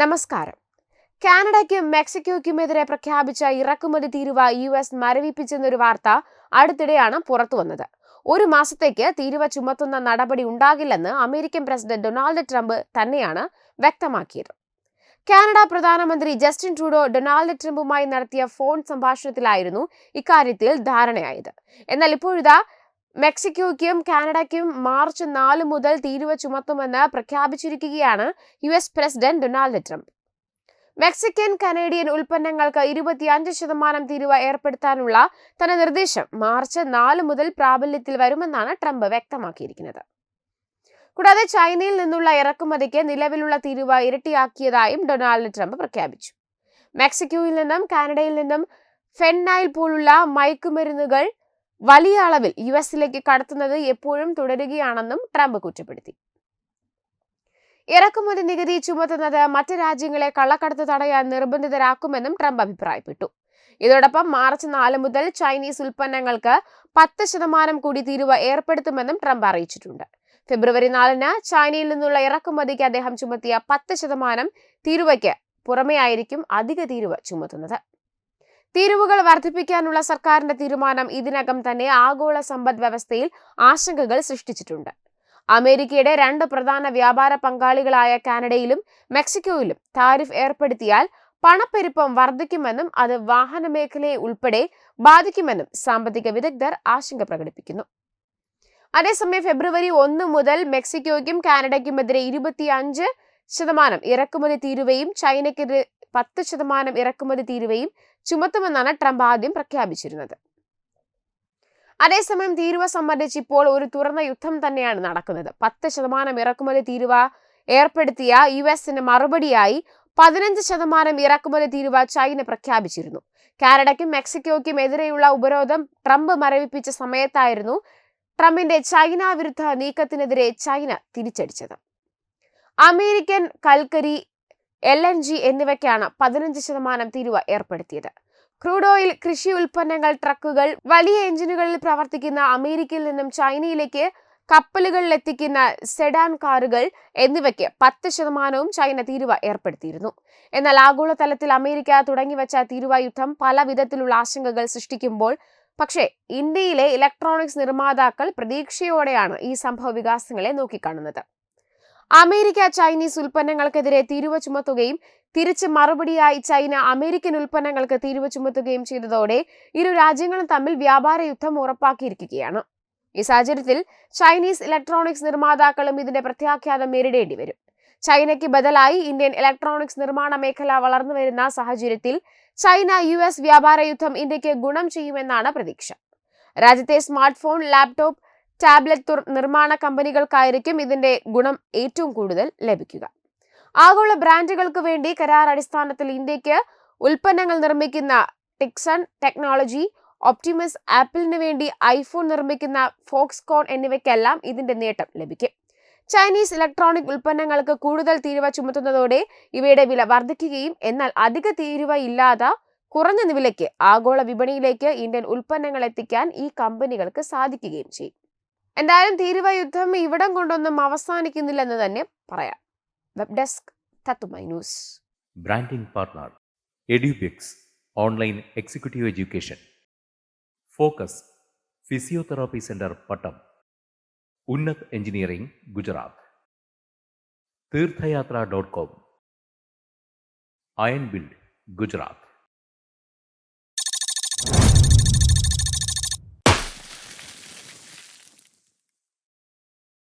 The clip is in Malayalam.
നമസ്കാരം. കാനഡയ്ക്കും മെക്സിക്കോയ്ക്കുമെതിരെ പ്രഖ്യാപിച്ച ഇറക്കുമതി തീരുവ യു എസ് മരവിപ്പിച്ചെന്നൊരു വാർത്ത അടുത്തിടെയാണ് പുറത്തുവന്നത് ഒരു മാസത്തേക്ക് തീരുവ ചുമത്തുന്ന നടപടി ഉണ്ടാകില്ലെന്ന് അമേരിക്കൻ പ്രസിഡന്റ് ഡൊണാൾഡ് ട്രംപ് തന്നെയാണ് വ്യക്തമാക്കിയത്. കാനഡ പ്രധാനമന്ത്രി ജസ്റ്റിൻ ട്രൂഡോ ഡൊണാൾഡ് ട്രംപുമായി നടത്തിയ ഫോൺ സംഭാഷണത്തിലായിരുന്നു ഇക്കാര്യത്തിൽ ധാരണയായത്. എന്നാൽ ഇപ്പോഴിതാ മെക്സിക്കോയ്ക്കും കാനഡയ്ക്കും മാർച്ച് നാല് മുതൽ തീരുവ ചുമത്തുമെന്ന് പ്രഖ്യാപിച്ചിരിക്കുകയാണ് U S president Donald Trump. Mexican Canadian ഉൽപ്പന്നങ്ങൾക്ക് ഇരുപത്തിയഞ്ച് ശതമാനം തീരുവ ഏർപ്പെടുത്താനുള്ള തന്റെ നിർദ്ദേശം മാർച്ച് നാല് മുതൽ പ്രാബല്യത്തിൽ വരുമെന്നാണ് ട്രംപ് വ്യക്തമാക്കിയിരിക്കുന്നത്. കൂടാതെ ചൈനയിൽ നിന്നുള്ള ഇറക്കുമതിക്ക് നിലവിലുള്ള തീരുവ ഇരട്ടിയാക്കിയതായും ഡൊണാൾഡ് ട്രംപ് പ്രഖ്യാപിച്ചു. മെക്സിക്കോയിൽ നിന്നും കാനഡയിൽ നിന്നും ഫെന്നൈൽ പോലുള്ള മയക്കുമരുന്നുകൾ വലിയ അളവിൽ യു എസിലേക്ക് കടത്തുന്നത് എപ്പോഴും തുടരുകയാണെന്നും ട്രംപ് കുറ്റപ്പെടുത്തി. ഇറക്കുമതി നികുതി ചുമത്തുന്നത് മറ്റ് രാജ്യങ്ങളെ കള്ളക്കടത്ത് തടയാൻ നിർബന്ധിതരാക്കുമെന്നും ട്രംപ് അഭിപ്രായപ്പെട്ടു. ഇതോടൊപ്പം മാർച്ച് നാല് മുതൽ ചൈനീസ് ഉൽപ്പന്നങ്ങൾക്ക് പത്ത് ശതമാനം കൂടി തീരുവ ഏർപ്പെടുത്തുമെന്നും ട്രംപ് അറിയിച്ചിട്ടുണ്ട്. ഫെബ്രുവരി നാലിന് ചൈനയിൽ നിന്നുള്ള ഇറക്കുമതിക്ക് അദ്ദേഹം ചുമത്തിയ പത്ത് ശതമാനം തീരുവയ്ക്ക് പുറമെയായിരിക്കും അധിക തീരുവ ചുമത്തുന്നത്. തീരുവകൾ വർദ്ധിപ്പിക്കാനുള്ള സർക്കാരിന്റെ തീരുമാനം ഇതിനകം തന്നെ ആഗോള സമ്പദ് വ്യവസ്ഥയിൽ ആശങ്കകൾ സൃഷ്ടിച്ചിട്ടുണ്ട്. അമേരിക്കയുടെ രണ്ട് പ്രധാന വ്യാപാര പങ്കാളികളായ കാനഡയിലും മെക്സിക്കോയിലും താരിഫ് ഏർപ്പെടുത്തിയാൽ പണപ്പെരുപ്പം വർദ്ധിക്കുമെന്നും അത് വാഹന മേഖലയെ ഉൾപ്പെടെ ബാധിക്കുമെന്നും സാമ്പത്തിക വിദഗ്ധർ ആശങ്ക പ്രകടിപ്പിക്കുന്നു. അതേസമയം ഫെബ്രുവരി ഒന്ന് മുതൽ മെക്സിക്കോയ്ക്കും കാനഡയ്ക്കുമെതിരെ ഇരുപത്തിയഞ്ച് ശതമാനം ഇറക്കുമതി തീരുവയും ചൈനയ്ക്കെതിരെ പത്ത് ശതമാനം ഇറക്കുമതി തീരുവയും ചുമത്തുമെന്നാണ് ട്രംപ് ആദ്യം പ്രഖ്യാപിച്ചിരുന്നത്. അതേസമയം തീരുവ സംബന്ധിച്ച് ഇപ്പോൾ ഒരു തുറന്ന യുദ്ധം തന്നെയാണ് നടക്കുന്നത്. പത്ത് ശതമാനം ഇറക്കുമതി തീരുവ ഏർപ്പെടുത്തിയ യു എസിന് മറുപടിയായി പതിനഞ്ച് ശതമാനം ഇറക്കുമതി തീരുവ ചൈന പ്രഖ്യാപിച്ചിരുന്നു. കാനഡയ്ക്കും മെക്സിക്കോയ്ക്കും എതിരെയുള്ള ഉപരോധം ട്രംപ് മരവിപ്പിച്ച സമയത്തായിരുന്നു ട്രംപിന്റെ ചൈന വിരുദ്ധ നീക്കത്തിനെതിരെ ചൈന തിരിച്ചടിച്ചത്. അമേരിക്കൻ കൽക്കരി എൽ എൻ ജി എന്നിവയ്ക്കാണ് പതിനഞ്ച് ശതമാനം തീരുവ ഏർപ്പെടുത്തിയത്. ക്രൂഡ് ഓയിൽ കൃഷി ഉൽപ്പന്നങ്ങൾ ട്രക്കുകൾ വലിയ എഞ്ചിനുകളിൽ പ്രവർത്തിക്കുന്ന അമേരിക്കയിൽ നിന്നും ചൈനയിലേക്ക് കപ്പലുകളിൽ എത്തിക്കുന്ന സെഡാൻ കാറുകൾ എന്നിവയ്ക്ക് പത്ത് ശതമാനവും ചൈന തീരുവ ഏർപ്പെടുത്തിയിരുന്നു. എന്നാൽ ആഗോളതലത്തിൽ അമേരിക്ക തുടങ്ങിവച്ച തീരുവ യുദ്ധം പല വിധത്തിലുള്ള ആശങ്കകൾ സൃഷ്ടിക്കുമ്പോൾ പക്ഷേ ഇന്ത്യയിലെ ഇലക്ട്രോണിക്സ് നിർമ്മാതാക്കൾ പ്രതീക്ഷയോടെയാണ് ഈ സംഭവ വികാസങ്ങളെ നോക്കിക്കാണുന്നത്. അമേരിക്ക ചൈനീസ് ഉൽപ്പന്നങ്ങൾക്കെതിരെ തീരുവ ചുമത്തുകയും തിരിച്ച് മറുപടിയായി ചൈന അമേരിക്കൻ ഉൽപ്പന്നങ്ങൾക്ക് തീരുവ ചുമത്തുകയും ചെയ്തതോടെ ഇരു രാജ്യങ്ങളും തമ്മിൽ വ്യാപാര യുദ്ധം ഉറപ്പാക്കിയിരിക്കുകയാണ്. ഈ സാഹചര്യത്തിൽ ചൈനീസ് ഇലക്ട്രോണിക്സ് നിർമ്മാതാക്കളും ഇതിന്റെ പ്രത്യാഘാതം നേരിടേണ്ടി വരും. ചൈനയ്ക്ക് ബദലായി ഇന്ത്യൻ ഇലക്ട്രോണിക്സ് നിർമ്മാണ മേഖല വളർന്നു വരുന്ന സാഹചര്യത്തിൽ ചൈന യു എസ് വ്യാപാര യുദ്ധം ഇന്ത്യയ്ക്ക് ഗുണം ചെയ്യുമെന്നാണ് പ്രതീക്ഷ. രാജ്യത്തെ സ്മാർട്ട് ഫോൺ ലാപ്ടോപ്പ് ടാബ്ലറ്റ് നിർമ്മാണ കമ്പനികൾക്കായിരിക്കും ഇതിന്റെ ഗുണം ഏറ്റവും കൂടുതൽ ലഭിക്കുക. ആഗോള ബ്രാൻഡുകൾക്ക് വേണ്ടി കരാർ അടിസ്ഥാനത്തിൽ ഇന്ത്യയ്ക്ക് ഉൽപ്പന്നങ്ങൾ നിർമ്മിക്കുന്ന ടിക്സൺ ടെക്നോളജി ഒപ്റ്റിമസ് ആപ്പിളിന് വേണ്ടി ഐഫോൺ നിർമ്മിക്കുന്ന ഫോക്സ്കോൺ എന്നിവയ്ക്കെല്ലാം ഇതിന്റെ നേട്ടം ലഭിക്കും. ചൈനീസ് ഇലക്ട്രോണിക് ഉൽപ്പന്നങ്ങൾക്ക് കൂടുതൽ തീരുവ ചുമത്തുന്നതോടെ ഇവയുടെ വില വർദ്ധിക്കുകയും എന്നാൽ അധിക തീരുവ ഇല്ലാതെ കുറഞ്ഞ വിലയ്ക്ക് ആഗോള വിപണിയിലേക്ക് ഇന്ത്യൻ ഉൽപ്പന്നങ്ങൾ എത്തിക്കാൻ ഈ കമ്പനികൾക്ക് സാധിക്കുകയും ചെയ്യും. എന്തായാലും തീരുവ യുദ്ധം ഇവിടം കൊണ്ടൊന്നും അവസാനിക്കുന്നില്ല എന്ന് തന്നെ പറയാം. വെബ് ഡെസ്ക് തത്തുമൈ news. Branding partner Edubix online executive education. Focus physiotherapy centre Pattom. Unnat engineering Gujarat. Theerthayathra dot com. Iron build Gujarat.